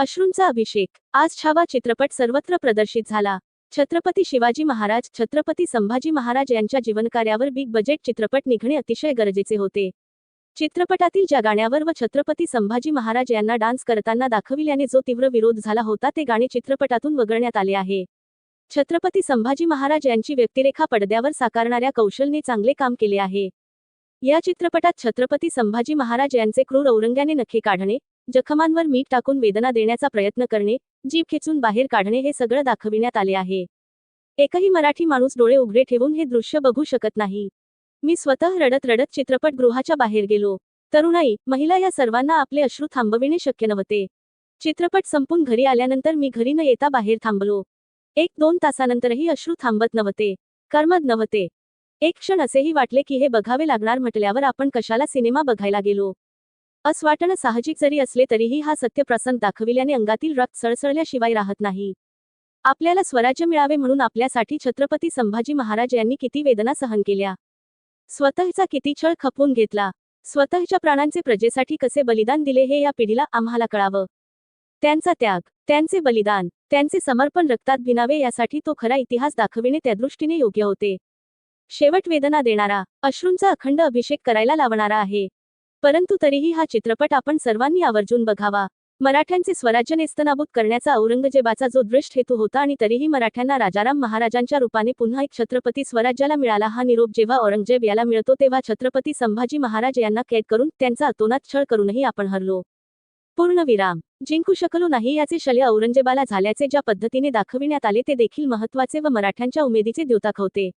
अश्रूंचा अभिषेक. आज छावा चित्रपट सर्वत्र प्रदर्शित झाला. छत्रपती शिवाजी महाराज छत्रपती संभाजी महाराज यांच्या जीवनकार्यावर बिग बजेट चित्रपट निघणे अतिशय गरजेचे होते. चित्रपटातील ज्या गाण्यावर व छत्रपती संभाजी महाराज यांना डान्स करताना दाखविल्याने जो तीव्र विरोध झाला होता ते गाणे चित्रपटातून वगळण्यात आले आहे. छत्रपती संभाजी महाराज यांची व्यक्तिरेखा पडद्यावर साकारणाऱ्या कौशलने चांगले काम केले आहे. या चित्रपटात छत्रपती संभाजी महाराज यांचे क्रूर औरंग्याने नखे काढणे जखमांवर मीठ टाकून वेदना देण्याचा प्रयत्न करणे जीभ खेचून बाहेर काढणे हे सगळं दाखविण्यात आले आहे. एकही मराठी माणूस डोळे उघडे ठेवून हे दृश्य बघू शकत नाही. मी स्वतः रडत रडत चित्रपटगृहाच्या बाहेर गेलो. तरुणाई महिला या सर्वांना आपले अश्रू थांबविणे शक्य नव्हते. चित्रपट संपून घरी आल्यानंतर मी घरी न येता बाहेर थांबलो. एक दोन तासानंतरही अश्रू थांबत नव्हते. कर्मद नव्हते. एक क्षण असेही वाटले की हे बघावे लागणार म्हटल्यावर आपण कशाला सिनेमा बघायला गेलो? अस वाटणं साहजिक जरी असले तरीही हा सत्य प्रसंग दाखविल्याने अंगातील रक्त सळसळल्याशिवाय राहत नाही. आपल्याला स्वराज्य मिळावे म्हणून आपल्यासाठी छत्रपती संभाजी महाराज यांनी किती वेदना सहन केल्या. स्वतःचा किती छळ खपवून घेतला. स्वतःच्या प्राणांचे प्रजेसाठी कसे बलिदान दिले हे या पिढीला आम्हाला कळावं. त्यांचा त्याग त्यांचे बलिदान त्यांचे समर्पण रक्तात भिनावे यासाठी तो खरा इतिहास दाखविणे त्यादृष्टीने योग्य होते. शेवट वेदना देणारा अश्रूंचा अखंड अभिषेक करायला लावणारा आहे. परंतु तरीही हा चित्रपट आपण सर्वांनी आवर्जून बघावा. मराठ्यांचे स्वराज्य नेस्तनाबूत करण्याचा औरंगजेबाचा जो दृष्ट हेतू होता आणि तरीही मराठ्यांना राजाराम महाराजांच्या रूपाने पुन्हा एक छत्रपती स्वराज्याला मिळाला हा निरोप जेव्हा औरंगजेब याला मिळतो तेव्हा छत्रपती संभाजी महाराज यांना कैद करून त्यांचा अतोनात छळ करूनही आपण हरलो. पूर्ण विराम जिंकू शकलो नाही याचे शल्य औरंगजेबाला झाल्याचे ज्या पद्धतीने दाखविण्यात आले ते देखील महत्त्वाचे व मराठ्यांच्या उमेदीचे द्योतक होते.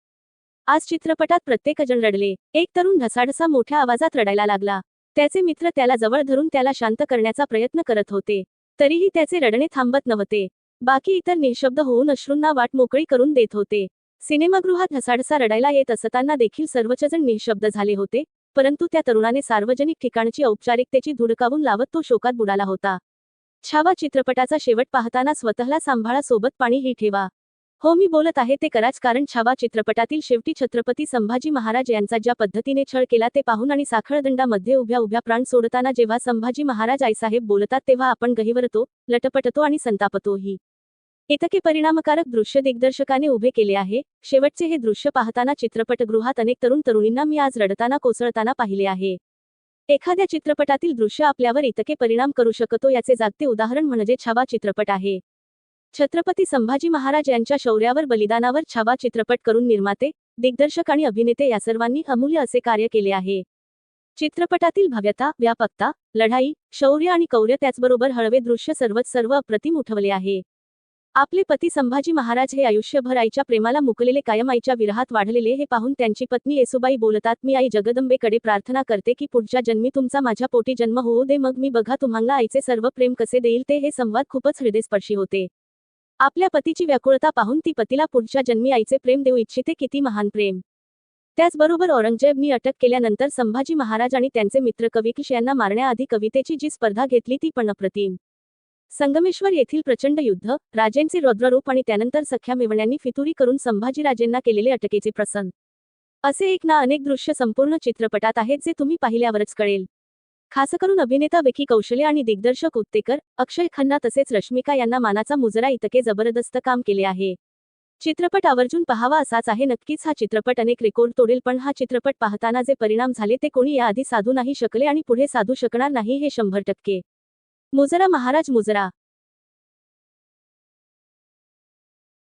आज चित्रपटात प्रत्येकजण रडले. एक तरुण ढसाढसा मोठ्या आवाजात रडायला लागला. त्याचे मित्र त्याला जवळ धरून त्याला शांत करण्याचा प्रयत्न करत होते. तरीही त्याचे रडणे थांबत नव्हते. बाकी इतर निशब्द होऊन अश्रूंना वाट मोकळी करून देत होते. सिनेमागृहात हसाडसा रडायला येत असताना देखील सर्वचजण निशब्द झाले होते परंतु त्या तरुणाने सार्वजनिक ठिकाणची औपचारिकतेची धुडकावून लावत तो शोकात बुडाला होता. छावा चित्रपटाचा शेवट पाहताना स्वतःला सांभाळा सोबत पाणीही ठेवा. हो मी बोलत आहे ते कराच कारण छावा चित्रपटातील शेवटी छत्रपती संभाजी महाराज यांचा ज्या पद्धतीने छळ केला ते पाहून आणि साखळदंडामध्ये उभ्या उभ्या प्राण सोडताना जेव्हा संभाजी महाराज आईसाहेब बोलतात तेव्हा आपण गहिवरतो लटपटतो आणि संतापतोही. इतके परिणामकारक दृश्य दिग्दर्शकाने उभे केले आहे शेवटचे हे दृश्य पाहताना चित्रपटगृहात अनेक तरुण तरुणींना मी आज रडताना कोसळताना पाहिले आहे. एखाद्या चित्रपटातील दृश्य आपल्यावर इतके परिणाम करू शकतो याचे जागते उदाहरण म्हणजे छावा चित्रपट आहे. छत्रपती संभाजी महाराज यांच्या शौर्यावर बलिदानावर छावा चित्रपट करून निर्माते दिग्दर्शक आणि अभिनेते या सर्वांनी अमूल्य असे कार्य केले आहे. चित्रपटातील भव्यता व्यापकता लढाई शौर्य आणि कौर्य त्याचबरोबर हळवे दृश्य सर्वच सर्व अप्रतिम उठवले आहे. आपले पती संभाजी महाराज हे आयुष्यभर आईच्या प्रेमाला मुकलेले कायम आईच्या विरहात वाढलेले हे पाहून त्यांची पत्नी येसुबाई बोलतात मी आई जगदंबेकडे प्रार्थना करते की पुढच्या जन्मी तुमचा माझ्या पोटी जन्म होऊ दे मग मी बघा तुम्हाला आईचे सर्व प्रेम कसे देईल ते हे संवाद खूपच हृदयस्पर्शी होते. आपल्या पतीची व्याकुळता पाहून ती पतीला पुढच्या जन्मी आईचे प्रेम देऊ इच्छिते किती महान प्रेम. त्याचबरोबर औरंगजेबनी अटक केल्यानंतर संभाजी महाराज आणि त्यांचे मित्र कविकिश यांना मारण्याआधी कवितेची जी स्पर्धा घेतली ती पण अप्रतिम संगमेश्वर येथील प्रचंड युद्ध राजेंचे रौद्ररूप आणि त्यानंतर सख्या मेवण्यांनी फितुरी करून संभाजीराजेंना केलेले अटकेचे प्रसंग. असे एक ना अनेक दृश्य संपूर्ण चित्रपटात आहेत जे तुम्ही पाहिल्यावरच कळेल. खास करून अभिनेता विकी कौशल्य आणि दिग्दर्शक उत्तेकर अक्षय खन्ना तसेच रश्मिका यांना मानाचा मुजरा इतके जबरदस्त काम केले आहे. चित्रपट आवर्जून पहावा असाच आहे नक्कीच हा चित्रपट अनेक रेकॉर्ड तोडेल पण हा चित्रपट पाहताना जे परिणाम झाले ते कोणी याआधी साधू नाही शकले आणि पुढे साधू शकणार नाही हे शंभर टक्के. मुजरा महाराज मुजरा